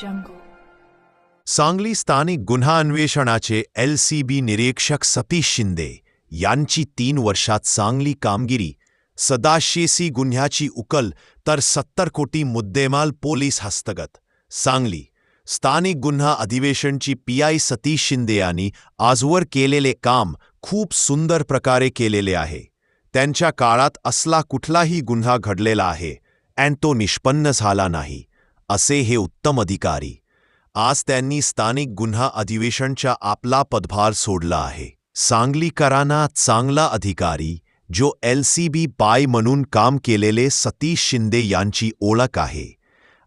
jungle. Sangli स्थानिक गुन्हा अन्वेषणाचे L C बी निरीक्षक सतीश शिंदे यांची तीन वर्षात चांगली कामगिरी सदाशेसी गुन्ह्याची उकल तर सत्तर कोटी मुद्देमाल पोलीस हस्तगत सांगली स्थानिक गुन्हा अधिवेशनची पी आय सतीश शिंदे यांनी आजवर केलेले काम खूप सुंदर प्रकारे केलेले आहे त्यांच्या काळात असला कुठलाही गुन्हा घडलेला आहे अँड तो निष्पन्न झाला नाही असे हे उत्तम अधिकारी. आज त्यांनी स्थानिक गुन्हा अधिवेशनच्या आपला पदभार सोडला आहे. सांगलीकरांना चांगला अधिकारी जो एल सी बी पाय म्हणून काम केलेले सतीश शिंदे यांची ओळख आहे.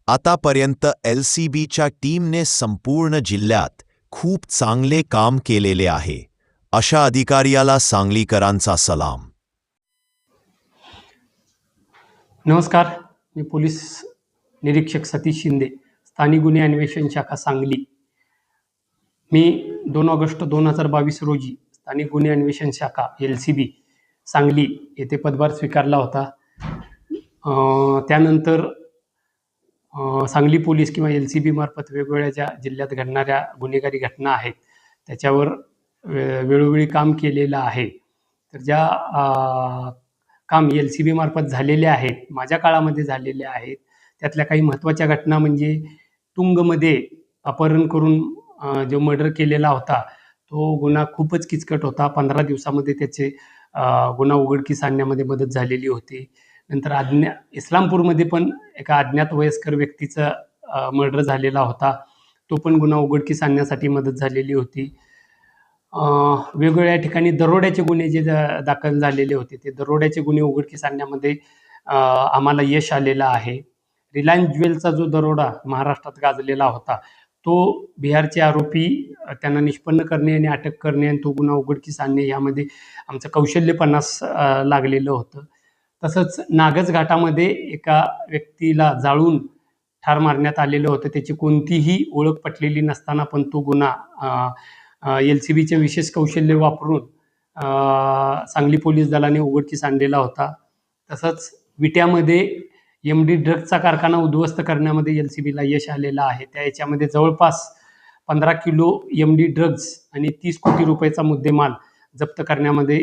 आतापर्यंत एल सी बीच्या टीमने संपूर्ण जिल्ह्यात खूप चांगले काम केलेले आहे. अशा अधिकाऱ्याला सांगलीकरांचा सलाम. नमस्कार मी पोलीस निरीक्षक सतीश शिंदे स्थानिक गुन्हे अन्वेषण शाखा सांगली. मी दोन ऑगस्ट दोन हजार बावीस रोजी स्थानिक गुन्हे अन्वेषण शाखा एल सी बी सांगली येथे पदभार स्वीकारला होता. त्यानंतर सांगली पोलीस किंवा एल सी बी मार्फत वेगवेगळ्या ज्या जिल्ह्यात घडणाऱ्या गुन्हेगारी घटना आहेत. त्याच्यावर वेळोवेळी काम केलेलं आहे. तर ज्या काम एल सी बी मार्फत झालेले आहेत माझ्या काळामध्ये झालेले आहेत त्यातल्या काही महत्त्वाच्या घटना म्हणजे तुंगमध्ये अपहरण करून जो मर्डर केलेला होता तो गुन्हा खूपच किचकट होता. पंधरा दिवसामध्ये त्याचे गुन्हा उघडकीस आणण्यामध्ये मदत झालेली होती. नंतर अज्ञा इस्लामपूरमध्ये पण एका अज्ञात वयस्कर व्यक्तीचा मर्डर झालेला होता. तो पण गुन्हा उघडकीस आणण्यासाठी मदत झालेली होती. वेगवेगळ्या ठिकाणी दरोड्याचे गुन्हे जे दाखल झालेले होते ते दरोड्याचे गुन्हे उघडकीस आणण्यामध्ये आम्हाला यश आलेलं आहे. रिलायन्स ज्वेलचा जो दरोडा महाराष्ट्रात गाजलेला होता तो बिहारचे आरोपी त्यांना निष्पन्न करणे आणि अटक करणे आणि तो गुन्हा उघडकीस आणणे यामध्ये आमचं कौशल्यपणास लागलेलं होतं. तसंच नागज घाटामध्ये एका व्यक्तीला जाळून ठार मारण्यात आलेलं होतं. त्याची कोणतीही ओळख पटलेली नसताना पण तो गुन्हा एल सी बीचे विशेष कौशल्य वापरून सांगली पोलीस दलाने उघडकीस आणलेला होता. तसंच विट्यामध्ये एम डी ड्रगचा कारखाना उद्ध्वस्त करण्यामध्ये एल सी बीला यश आलेलं आहे. त्या याच्यामध्ये जवळपास पंधरा किलो एम डी ड्रग्ज आणि तीस कोटी रुपयाचा मुद्देमाल जप्त करण्यामध्ये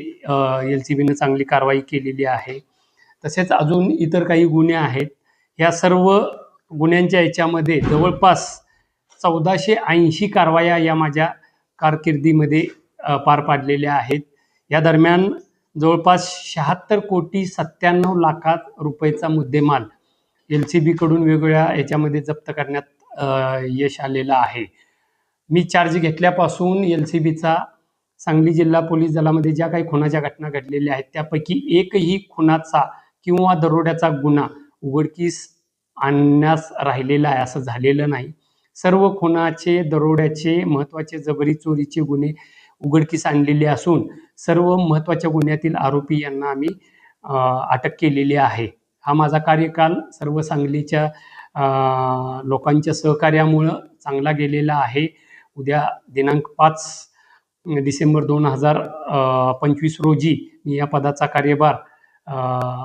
एल सी बीनं चांगली कारवाई केलेली आहे. तसेच अजून इतर काही गुन्हे आहेत. या सर्व गुन्ह्यांच्या याच्यामध्ये जवळपास चौदाशे ऐंशी कारवाया या माझ्या कारकिर्दीमध्ये पार पाडलेल्या आहेत. या दरम्यान जवळपास शहात्तर कोटी सत्त्याण्णव लाखात रुपयेचा मुद्देमाल एल सी बीकडून वेगवेगळ्या याच्यामध्ये जप्त करण्यात यश आलेलं आहे. मी चार्ज घेतल्यापासून एल सी बीचा सांगली जिल्हा पोलीस दलामध्ये ज्या काही खुनाच्या घटना घडलेल्या आहेत त्यापैकी एकही खुनाचा किंवा दरोड्याचा गुन्हा उघडकीस आणण्यास राहिलेला आहे असं झालेलं नाही. सर्व खुनाचे दरोड्याचे महत्त्वाचे जबरी चोरीचे गुन्हे उघडकीस आणलेले असून सर्व महत्त्वाच्या गुन्ह्यातील आरोपी यांना आम्ही अटक केलेली आहे. हा माझा कार्यकाल सर्व सांगलीच्या लोकांच्या सहकार्यामुळं चांगला गेलेला आहे. उद्या दिनांक पाच डिसेंबर दोन हजार पंचवीस रोजी मी या पदाचा कार्यभार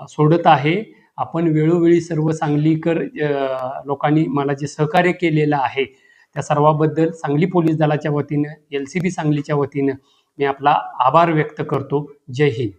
सोडत आहे. आपण वेळोवेळी सर्व सांगलीकर लोकांनी मला जे सहकार्य केलेलं आहे त्या सर्वाबद्दल सांगली पोलीस दलाच्या वतीनं एल सी बी सांगलीच्या वतीनं मी आपला आभार व्यक्त करतो. जय हिंद.